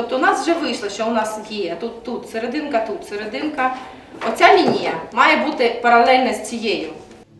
Тобто у нас вже вийшло, що у нас є тут, тут серединка, тут серединка. Оця лінія має бути паралельна з цією.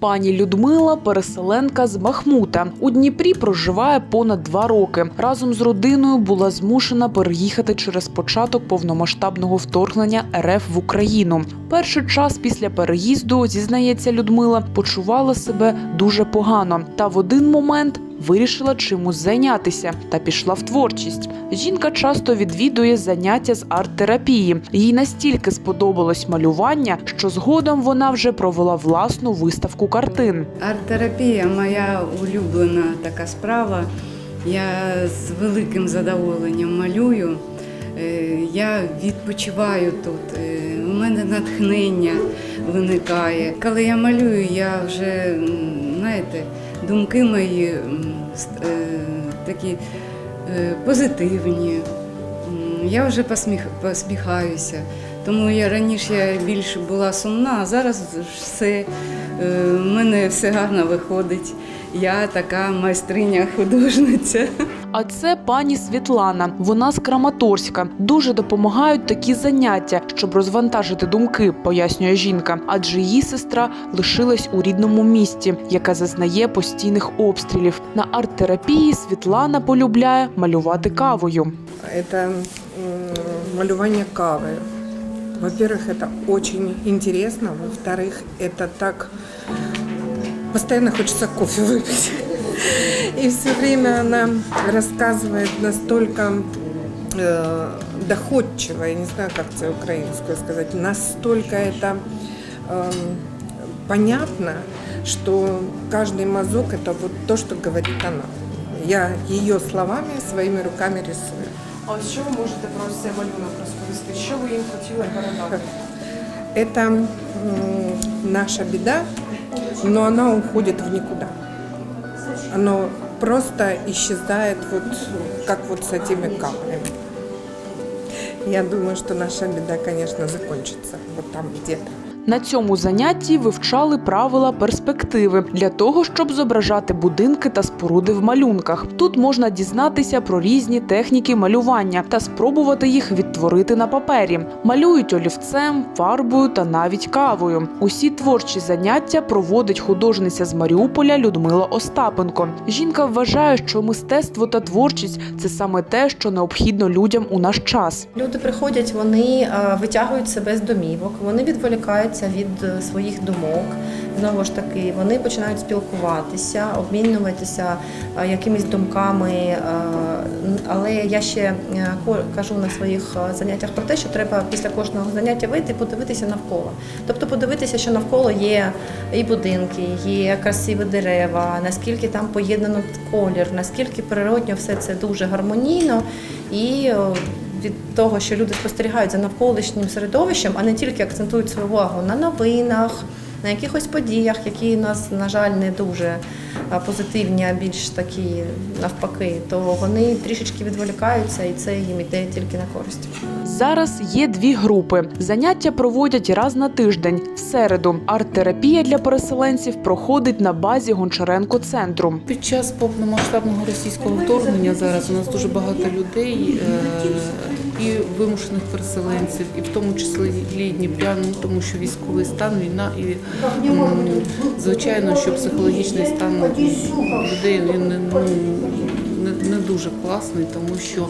Пані Людмила переселенка з Бахмута. У Дніпрі проживає понад два роки. Разом з родиною була змушена переїхати через початок повномасштабного вторгнення РФ в Україну. Перший час після переїзду, зізнається Людмила, почувала себе дуже погано та в один момент вирішила чимось зайнятися та пішла в творчість. Жінка часто відвідує заняття з арт-терапії. Їй настільки сподобалось малювання, що згодом вона вже провела власну виставку картин. Арт-терапія моя улюблена така справа. Я з великим задоволенням малюю. Е, Я відпочиваю тут. Е, У мене натхнення виникає. Коли я малюю, я вже, знаєте, думки мої е, такі е, позитивні. Я вже посміх, посміхаюся. Тому я раніше я більше була сумна, а зараз все е, в мене все гарно виходить. Я така майстриня художниця. А це пані Світлана. Вона з Краматорська. Дуже допомагають такі заняття, щоб розвантажити думки, пояснює жінка. Адже її сестра лишилась у рідному місті, яке зазнає постійних обстрілів. На арт-терапії Світлана полюбляє малювати кавою. Это м, малювание кавы. Во-первых, это очень интересно. Во-вторых, это так... Постоянно хочется кофе выпить. И все время она рассказывает настолько э, доходчиво, я не знаю, как это украинское сказать, настолько это эм, понятно, что каждый мазок это вот то, что говорит она. Я ее словами, своими руками рисую. А ось що ви можете про цей малюнок розповісти? Що ви їм хотіли передати? Это м, наша беда, но она уходит в никуда. Оно просто исчезает вот как вот с этими каплями. Я думаю, что наша беда, конечно, закончится вот там где-то. На цьому занятті вивчали правила перспективи для того, щоб зображати будинки та споруди в малюнках. Тут можна дізнатися про різні техніки малювання та спробувати їх відтворити на папері. Малюють олівцем, фарбою та навіть кавою. Усі творчі заняття проводить художниця з Маріуполя Людмила Остапенко. Жінка вважає, що мистецтво та творчість це саме те, що необхідно людям у наш час. Люди приходять, вони витягують себе з домівок, вони відволікаються від е, своїх думок. Знову ж таки, вони починають спілкуватися, обмінюватися е, якимись думками. е, Але я ще кажу на своїх заняттях про те, що треба після кожного заняття вийти і подивитися навколо. Тобто подивитися, що навколо є і будинки, є красиві дерева, наскільки там поєднано колір, наскільки природньо все це дуже гармонійно і від того, що люди спостерігають за навколишнім середовищем, а не тільки акцентують свою увагу на новинах, на якихось подіях, які нас, на жаль, не дуже позитивні, а більш такі навпаки, то вони трішечки відволікаються, і це їм іде тільки на користь. Зараз є дві групи. Заняття проводять раз на тиждень в середу. Арт-терапія для переселенців проходить на базі Гончаренко центру. Під час повномасштабного російського вторгнення зараз у нас дуже багато людей е, і вимушених переселенців, і в тому числі і дніпрян, ну, тому що військовий стан, війна і звичайно, що психологічний стан людей він не, не, не дуже класний, тому що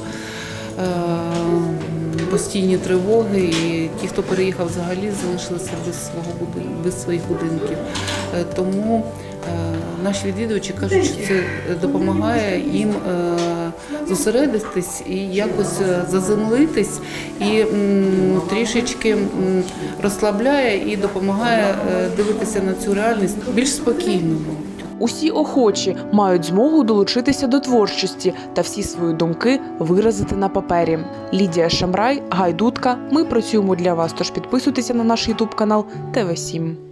постійні тривоги, і ті, хто переїхав взагалі, залишилися без свого без своїх будинків. Е, Тому е, наші відвідувачі кажуть, що це допомагає їм е, зосередитись і якось е, заземлитись, і трішечки розслабляє і допомагає е, дивитися на цю реальність більш спокійно. Усі охочі мають змогу долучитися до творчості та всі свої думки виразити на папері. Лідія Шамрай, Гайдутка. Ми працюємо для вас. Тож підписуйтеся на наш Ютуб канал ТВ 7